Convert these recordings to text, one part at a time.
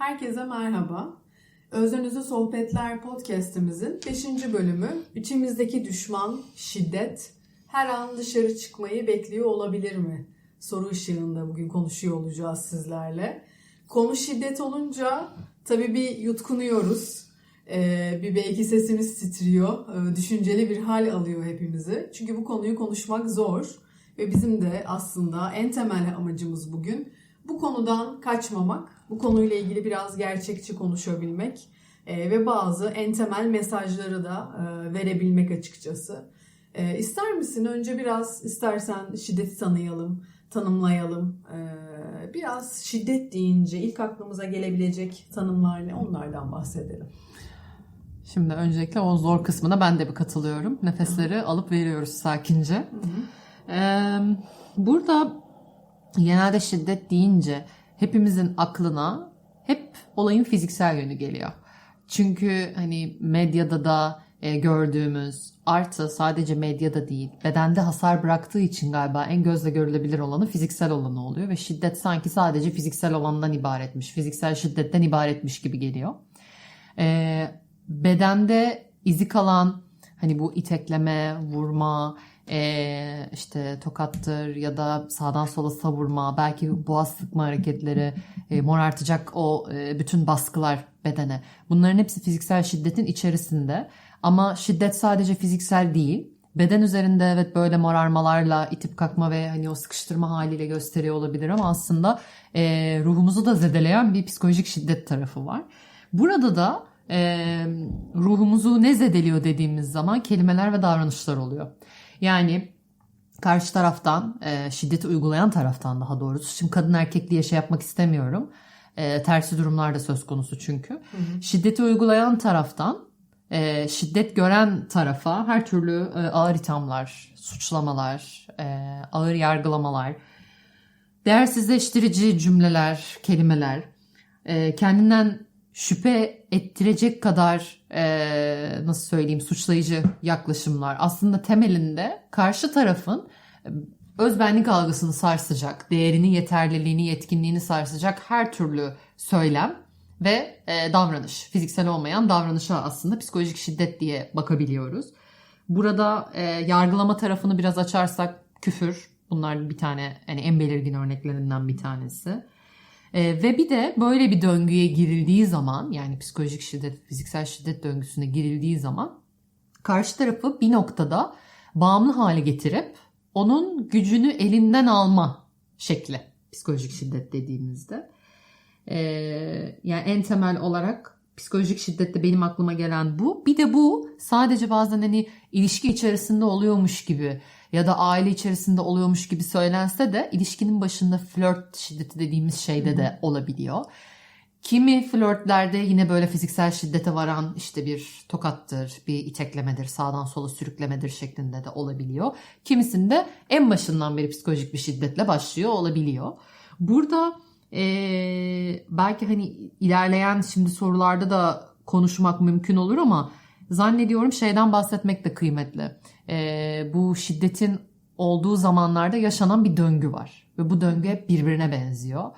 Herkese merhaba. Özden Sohbetler podcast'imizin 5. bölümü içimizdeki düşman, şiddet her an dışarı çıkmayı bekliyor olabilir mi? Soru ışığında bugün konuşuyor olacağız sizlerle. Konu şiddet olunca tabii bir yutkunuyoruz. Ee, bir belki sesimiz titriyor. Ee, düşünceli bir hal alıyor hepimizi. Çünkü bu konuyu konuşmak zor. Ve bizim de aslında en temel amacımız bugün bu konudan kaçmamak, bu konuyla ilgili biraz gerçekçi konuşabilmek e, ve bazı en temel mesajları da e, verebilmek açıkçası. E, ister misin önce biraz istersen şiddeti tanıyalım, tanımlayalım. E, biraz şiddet deyince ilk aklımıza gelebilecek tanımlar ne onlardan bahsedelim. Şimdi öncelikle o zor kısmına ben de bir katılıyorum. Nefesleri alıp veriyoruz sakince. Ee, burada genelde şiddet deyince hepimizin aklına hep olayın fiziksel yönü geliyor. Çünkü hani medyada da e, gördüğümüz artı sadece medyada değil bedende hasar bıraktığı için galiba en gözle görülebilir olanı fiziksel olanı oluyor ve şiddet sanki sadece fiziksel olandan ibaretmiş, fiziksel şiddetten ibaretmiş gibi geliyor. Ee, bedende izi kalan hani bu itekleme, vurma, ee, işte tokattır ya da sağdan sola savurma, belki boğaz sıkma hareketleri, e, morartacak o e, bütün baskılar bedene. Bunların hepsi fiziksel şiddetin içerisinde. Ama şiddet sadece fiziksel değil. Beden üzerinde evet böyle morarmalarla itip kalkma ve hani o sıkıştırma haliyle gösteriyor olabilir ama aslında e, ruhumuzu da zedeleyen bir psikolojik şiddet tarafı var. Burada da e, ruhumuzu ne zedeliyor dediğimiz zaman kelimeler ve davranışlar oluyor. Yani karşı taraftan, e, şiddeti uygulayan taraftan daha doğrusu. Şimdi kadın erkek diye şey yapmak istemiyorum. E, tersi durumlar da söz konusu çünkü. Hı hı. Şiddeti uygulayan taraftan, e, şiddet gören tarafa her türlü e, ağır ithamlar, suçlamalar, e, ağır yargılamalar, değersizleştirici cümleler, kelimeler, e, kendinden şüphe ettirecek kadar e, nasıl söyleyeyim suçlayıcı yaklaşımlar aslında temelinde karşı tarafın özbenlik algısını sarsacak, değerini, yeterliliğini, yetkinliğini sarsacak her türlü söylem ve e, davranış, fiziksel olmayan davranışa aslında psikolojik şiddet diye bakabiliyoruz. Burada e, yargılama tarafını biraz açarsak küfür, bunlar bir tane yani en belirgin örneklerinden bir tanesi. E, ve bir de böyle bir döngüye girildiği zaman yani psikolojik şiddet, fiziksel şiddet döngüsüne girildiği zaman karşı tarafı bir noktada bağımlı hale getirip onun gücünü elinden alma şekli psikolojik şiddet dediğimizde. E, yani en temel olarak psikolojik şiddette benim aklıma gelen bu. Bir de bu sadece bazen hani ilişki içerisinde oluyormuş gibi ya da aile içerisinde oluyormuş gibi söylense de ilişkinin başında flört şiddeti dediğimiz şeyde de olabiliyor. Kimi flörtlerde yine böyle fiziksel şiddete varan işte bir tokattır, bir iteklemedir, sağdan sola sürüklemedir şeklinde de olabiliyor. Kimisinde en başından beri psikolojik bir şiddetle başlıyor olabiliyor. Burada ee, belki hani ilerleyen şimdi sorularda da konuşmak mümkün olur ama zannediyorum şeyden bahsetmek de kıymetli. Ee, bu şiddetin olduğu zamanlarda yaşanan bir döngü var ve bu döngü hep birbirine benziyor.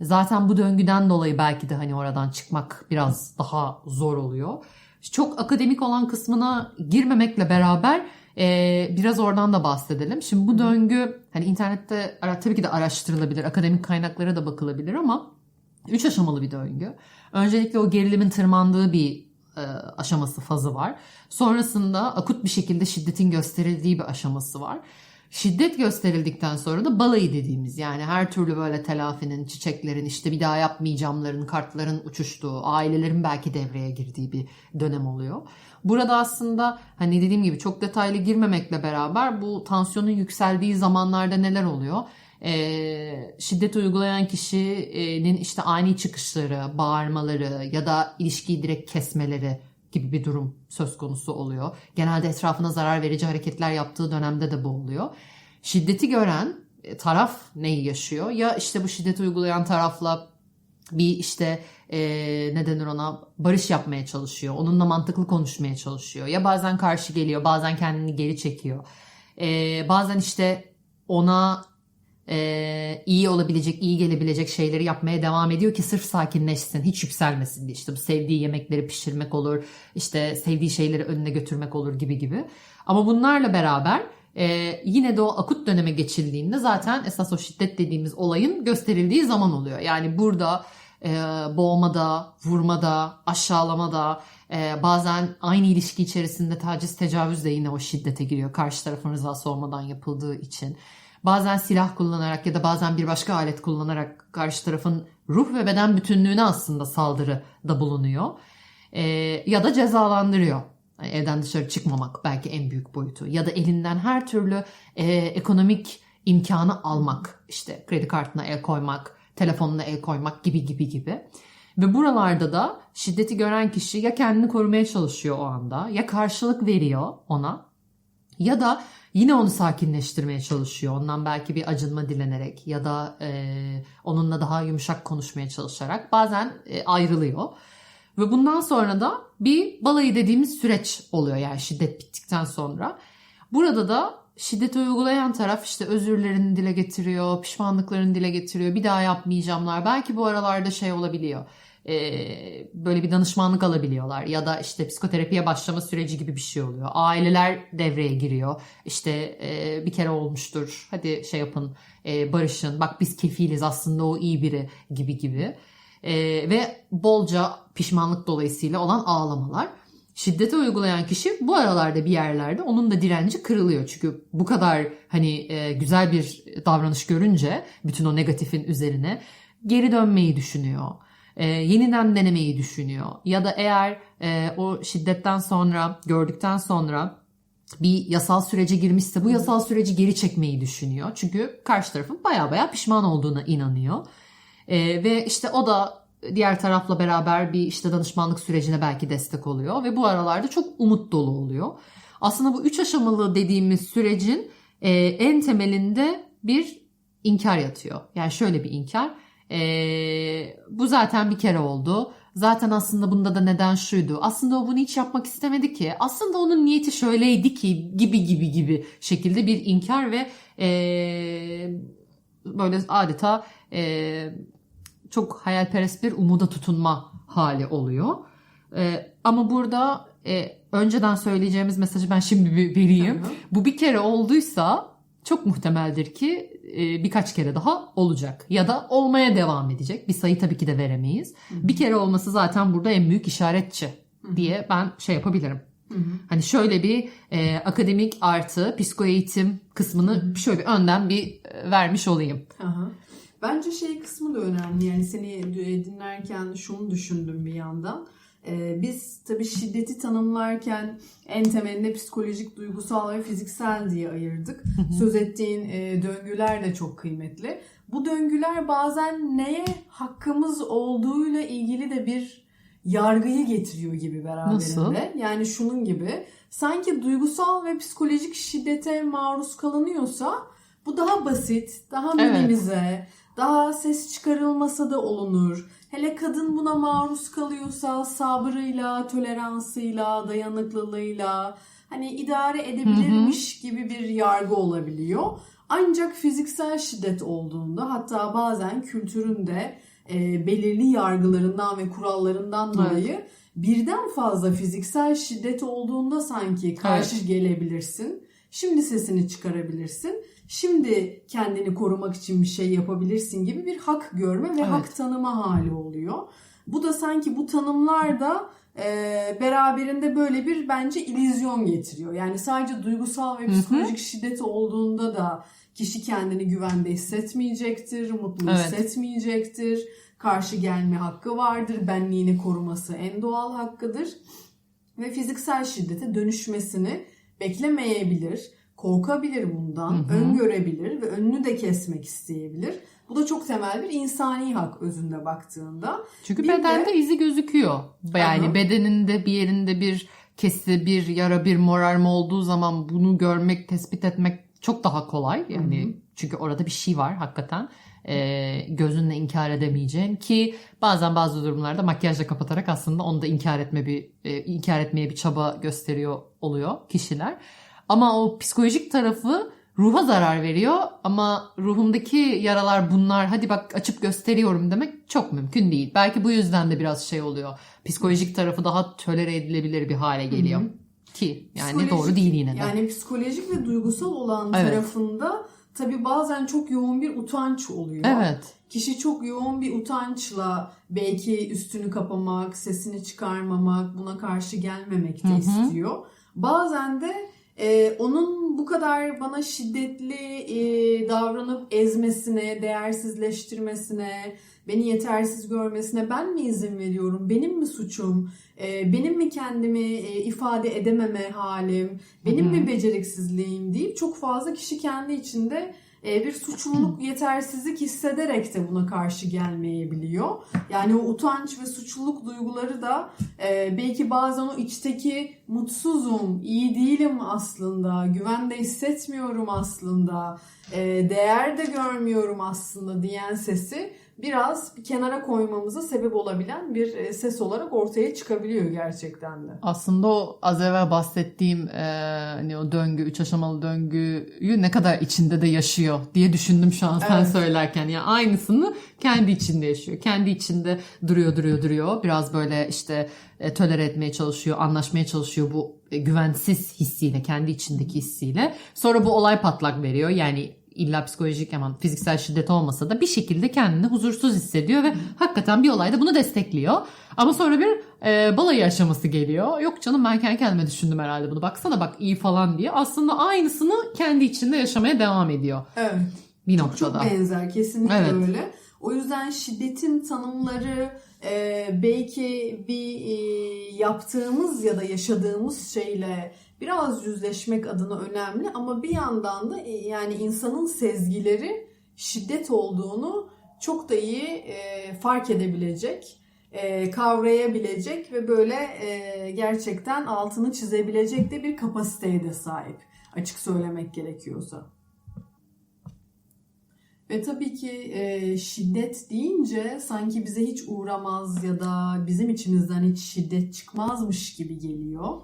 Zaten bu döngüden dolayı belki de hani oradan çıkmak biraz daha zor oluyor. Çok akademik olan kısmına girmemekle beraber ee, biraz oradan da bahsedelim. Şimdi bu döngü hani internette tabii ki de araştırılabilir, akademik kaynaklara da bakılabilir ama üç aşamalı bir döngü. Öncelikle o gerilimin tırmandığı bir e, aşaması fazı var. Sonrasında akut bir şekilde şiddetin gösterildiği bir aşaması var. Şiddet gösterildikten sonra da balayı dediğimiz yani her türlü böyle telafinin, çiçeklerin, işte bir daha yapmayacağımların, kartların uçuştuğu, ailelerin belki devreye girdiği bir dönem oluyor. Burada aslında hani dediğim gibi çok detaylı girmemekle beraber bu tansiyonun yükseldiği zamanlarda neler oluyor? Ee, şiddet uygulayan kişinin işte ani çıkışları, bağırmaları ya da ilişkiyi direkt kesmeleri gibi bir durum söz konusu oluyor. Genelde etrafına zarar verici hareketler yaptığı dönemde de bu oluyor. Şiddeti gören taraf neyi yaşıyor? Ya işte bu şiddeti uygulayan tarafla bir işte e, ne denir ona barış yapmaya çalışıyor. Onunla mantıklı konuşmaya çalışıyor. Ya bazen karşı geliyor bazen kendini geri çekiyor. E, bazen işte ona e, iyi olabilecek, iyi gelebilecek şeyleri yapmaya devam ediyor ki sırf sakinleşsin, hiç yükselmesin diye. İşte bu sevdiği yemekleri pişirmek olur, işte sevdiği şeyleri önüne götürmek olur gibi gibi. Ama bunlarla beraber e, yine de o akut döneme geçildiğinde zaten esas o şiddet dediğimiz olayın gösterildiği zaman oluyor. Yani burada e, boğmada, vurmada, aşağılamada, e, bazen aynı ilişki içerisinde taciz, tecavüz de yine o şiddete giriyor. Karşı tarafın rızası olmadan yapıldığı için. Bazen silah kullanarak ya da bazen bir başka alet kullanarak karşı tarafın ruh ve beden bütünlüğüne aslında saldırıda bulunuyor. E, ya da cezalandırıyor. Yani evden dışarı çıkmamak belki en büyük boyutu. Ya da elinden her türlü e, ekonomik imkanı almak. işte kredi kartına el koymak, telefonuna el koymak gibi gibi gibi. Ve buralarda da şiddeti gören kişi ya kendini korumaya çalışıyor o anda ya karşılık veriyor ona ya da yine onu sakinleştirmeye çalışıyor. Ondan belki bir acınma dilenerek ya da e, onunla daha yumuşak konuşmaya çalışarak bazen e, ayrılıyor. Ve bundan sonra da bir balayı dediğimiz süreç oluyor yani şiddet bittikten sonra. Burada da şiddeti uygulayan taraf işte özürlerini dile getiriyor, pişmanlıklarını dile getiriyor. Bir daha yapmayacağımlar. Belki bu aralarda şey olabiliyor. E, böyle bir danışmanlık alabiliyorlar ya da işte psikoterapiye başlama süreci gibi bir şey oluyor. Aileler devreye giriyor. İşte e, bir kere olmuştur. Hadi şey yapın, e, barışın. Bak biz kefiliz aslında o iyi biri gibi gibi. E, ve bolca pişmanlık dolayısıyla olan ağlamalar. Şiddete uygulayan kişi bu aralarda bir yerlerde onun da direnci kırılıyor. Çünkü bu kadar hani e, güzel bir davranış görünce bütün o negatifin üzerine geri dönmeyi düşünüyor. E, yeniden denemeyi düşünüyor. Ya da eğer e, o şiddetten sonra gördükten sonra bir yasal sürece girmişse bu yasal süreci geri çekmeyi düşünüyor. Çünkü karşı tarafın baya baya pişman olduğuna inanıyor. E, ve işte o da diğer tarafla beraber bir işte danışmanlık sürecine belki destek oluyor ve bu aralarda çok umut dolu oluyor. Aslında bu üç aşamalı dediğimiz sürecin e, en temelinde bir inkar yatıyor. Yani şöyle bir inkar. E, bu zaten bir kere oldu. Zaten aslında bunda da neden şuydu. Aslında o bunu hiç yapmak istemedi ki. Aslında onun niyeti şöyleydi ki gibi gibi gibi şekilde bir inkar ve e, böyle adeta e, çok hayalperest bir umuda tutunma hali oluyor. Ee, ama burada e, önceden söyleyeceğimiz mesajı ben şimdi bir vereyim. Tamam. Bu bir kere olduysa çok muhtemeldir ki birkaç kere daha olacak ya da olmaya devam edecek. Bir sayı tabii ki de veremeyiz. Bir kere olması zaten burada en büyük işaretçi diye ben şey yapabilirim. Hani şöyle bir e, akademik artı psikoeğitim kısmını şöyle bir önden bir e, vermiş olayım. Aha. Bence şey kısmı da önemli. Yani seni dinlerken şunu düşündüm bir yandan. Ee, biz tabii şiddeti tanımlarken en temelinde psikolojik, duygusal ve fiziksel diye ayırdık. Söz ettiğin e, döngüler de çok kıymetli. Bu döngüler bazen neye hakkımız olduğuyla ilgili de bir yargıyı getiriyor gibi beraberinde. Nasıl? Yani şunun gibi. Sanki duygusal ve psikolojik şiddete maruz kalınıyorsa bu daha basit, daha Evet. Daha ses çıkarılmasa da olunur. Hele kadın buna maruz kalıyorsa sabrıyla, toleransıyla, dayanıklılığıyla hani idare edebilirmiş gibi bir yargı olabiliyor. Ancak fiziksel şiddet olduğunda hatta bazen kültürün de e, belirli yargılarından ve kurallarından Evet. dolayı birden fazla fiziksel şiddet olduğunda sanki karşı gelebilirsin. Şimdi sesini çıkarabilirsin. Şimdi kendini korumak için bir şey yapabilirsin gibi bir hak görme ve Evet. hak tanıma hali oluyor. Bu da sanki bu tanımlar da e, beraberinde böyle bir bence illüzyon getiriyor. Yani sadece duygusal ve psikolojik şiddet olduğunda da kişi kendini güvende hissetmeyecektir, mutlu Evet. hissetmeyecektir. Karşı gelme hakkı vardır, benliğini koruması en doğal hakkıdır. Ve fiziksel şiddete dönüşmesini beklemeyebilir, korkabilir bundan, Hı hı. öngörebilir ve önünü de kesmek isteyebilir. Bu da çok temel bir insani hak özünde baktığında. Çünkü Bir de- bedende izi gözüküyor. Yani Aha. bedeninde bir yerinde bir kesi, bir yara, bir morarma olduğu zaman bunu görmek, tespit etmek çok daha kolay. Yani Hı hı. çünkü orada bir şey var hakikaten. Ee, gözünle inkar edemeyeceğin ki bazen bazı durumlarda makyajla kapatarak aslında onu da inkar etme bir e, inkar etmeye bir çaba gösteriyor oluyor kişiler. Ama o psikolojik tarafı ruha zarar veriyor ama ruhumdaki yaralar bunlar hadi bak açıp gösteriyorum demek çok mümkün değil. Belki bu yüzden de biraz şey oluyor. Psikolojik tarafı daha tölere edilebilir bir hale geliyor. Hı hı. Ki yani Psikolojik- doğru değil yine de. Yani psikolojik ve duygusal olan Evet. tarafında tabii bazen çok yoğun bir utanç oluyor. evet. Kişi çok yoğun bir utançla belki üstünü kapamak, sesini çıkarmamak, buna karşı gelmemek de istiyor. Bazen de e, onun bu kadar bana şiddetli e, davranıp ezmesine, değersizleştirmesine, beni yetersiz görmesine ben mi izin veriyorum? Benim mi suçum? E, benim mi kendimi e, ifade edememe halim? Benim Hı hı. mi beceriksizliğim deyip çok fazla kişi kendi içinde e, bir suçluluk, yetersizlik hissederek de buna karşı gelmeyebiliyor. Yani o utanç ve suçluluk duyguları da e, belki bazen o içteki mutsuzum, iyi değilim aslında, güvende hissetmiyorum aslında, e, değer de görmüyorum aslında diyen sesi biraz bir kenara koymamıza sebep olabilen bir e, ses olarak ortaya çıkabiliyor gerçekten de. Aslında o az evvel bahsettiğim e, hani o döngü, üç aşamalı döngüyü ne kadar içinde de yaşıyor diye düşündüm şu an sen Evet. söylerken. Yani aynısını kendi içinde yaşıyor. Kendi içinde duruyor, duruyor, duruyor. Biraz böyle işte e, tolere etmeye çalışıyor, anlaşmaya çalışıyor bu e, güvensiz hissiyle, kendi içindeki hissiyle. Sonra bu olay patlak veriyor. Yani illa psikolojik ama fiziksel şiddet olmasa da bir şekilde kendini huzursuz hissediyor ve hakikaten bir olayda bunu destekliyor. Ama sonra bir e, balayı aşaması geliyor. Yok canım ben kendi kendime düşündüm herhalde bunu. Baksana bak iyi falan diye. Aslında aynısını kendi içinde yaşamaya devam ediyor Evet. bir Çok noktada. çok benzer kesinlikle Evet. öyle. O yüzden şiddetin tanımları e, belki bir e, yaptığımız ya da yaşadığımız şeyle biraz yüzleşmek adına önemli ama bir yandan da e, yani insanın sezgileri şiddet olduğunu çok da iyi e, fark edebilecek, e, kavrayabilecek ve böyle e, gerçekten altını çizebilecek de bir kapasiteye de sahip. Açık söylemek gerekiyorsa. Ve tabii ki e, şiddet deyince sanki bize hiç uğramaz ya da bizim içimizden hiç şiddet çıkmazmış gibi geliyor.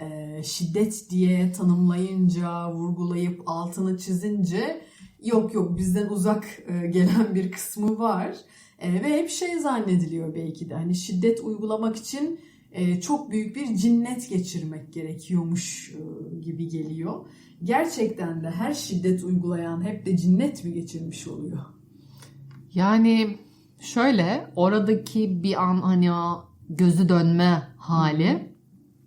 E, şiddet diye tanımlayınca, vurgulayıp altını çizince yok yok bizden uzak e, gelen bir kısmı var. E, ve hep şey zannediliyor belki de hani şiddet uygulamak için e, çok büyük bir cinnet geçirmek gerekiyormuş e, gibi geliyor gerçekten de her şiddet uygulayan hep de cinnet mi geçirmiş oluyor? Yani şöyle oradaki bir an hani gözü dönme hali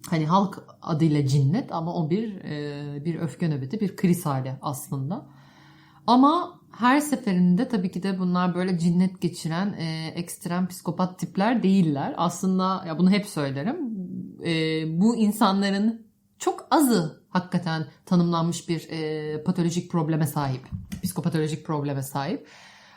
hani halk adıyla cinnet ama o bir e, bir öfke nöbeti bir kriz hali aslında. Ama her seferinde tabii ki de bunlar böyle cinnet geçiren e, ekstrem psikopat tipler değiller. Aslında ya bunu hep söylerim. E, bu insanların çok azı hakikaten tanımlanmış bir e, patolojik probleme sahip. Psikopatolojik probleme sahip.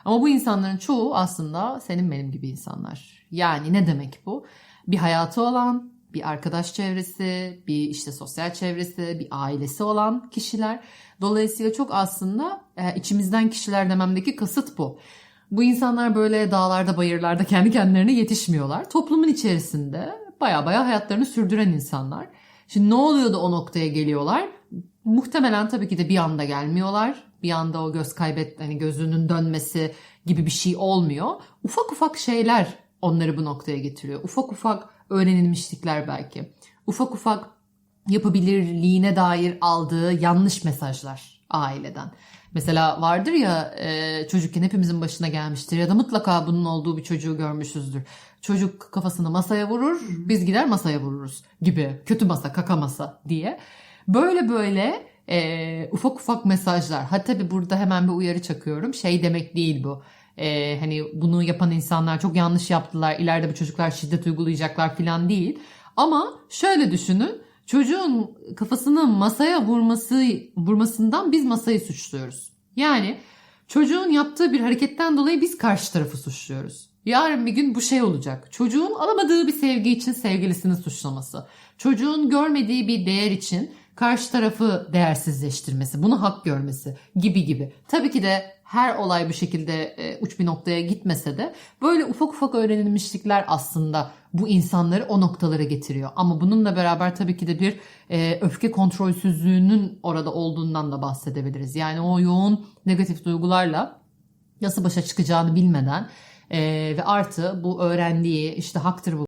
Ama bu insanların çoğu aslında senin benim gibi insanlar. Yani ne demek bu? Bir hayatı olan, bir arkadaş çevresi, bir işte sosyal çevresi, bir ailesi olan kişiler. Dolayısıyla çok aslında e, içimizden kişiler dememdeki kasıt bu. Bu insanlar böyle dağlarda, bayırlarda kendi kendilerine yetişmiyorlar. Toplumun içerisinde baya baya hayatlarını sürdüren insanlar. Şimdi ne oluyor da o noktaya geliyorlar? Muhtemelen tabii ki de bir anda gelmiyorlar. Bir anda o göz kaybet, hani gözünün dönmesi gibi bir şey olmuyor. Ufak ufak şeyler onları bu noktaya getiriyor. Ufak ufak öğrenilmişlikler belki. Ufak ufak yapabilirliğine dair aldığı yanlış mesajlar aileden. Mesela vardır ya e, çocukken hepimizin başına gelmiştir ya da mutlaka bunun olduğu bir çocuğu görmüşüzdür. Çocuk kafasını masaya vurur, biz gider masaya vururuz gibi. Kötü masa, kaka masa diye. Böyle böyle e, ufak ufak mesajlar. Ha tabii burada hemen bir uyarı çakıyorum. Şey demek değil bu. E, hani bunu yapan insanlar çok yanlış yaptılar. İleride bu çocuklar şiddet uygulayacaklar falan değil. Ama şöyle düşünün. Çocuğun kafasını masaya vurması vurmasından biz masayı suçluyoruz. Yani çocuğun yaptığı bir hareketten dolayı biz karşı tarafı suçluyoruz. Yarın bir gün bu şey olacak. Çocuğun alamadığı bir sevgi için sevgilisini suçlaması. Çocuğun görmediği bir değer için karşı tarafı değersizleştirmesi, bunu hak görmesi gibi gibi. Tabii ki de her olay bir şekilde e, uç bir noktaya gitmese de böyle ufak ufak öğrenilmişlikler aslında bu insanları o noktalara getiriyor. Ama bununla beraber tabii ki de bir e, öfke kontrolsüzlüğünün orada olduğundan da bahsedebiliriz. Yani o yoğun negatif duygularla nasıl başa çıkacağını bilmeden e, ve artı bu öğrendiği işte haktır bu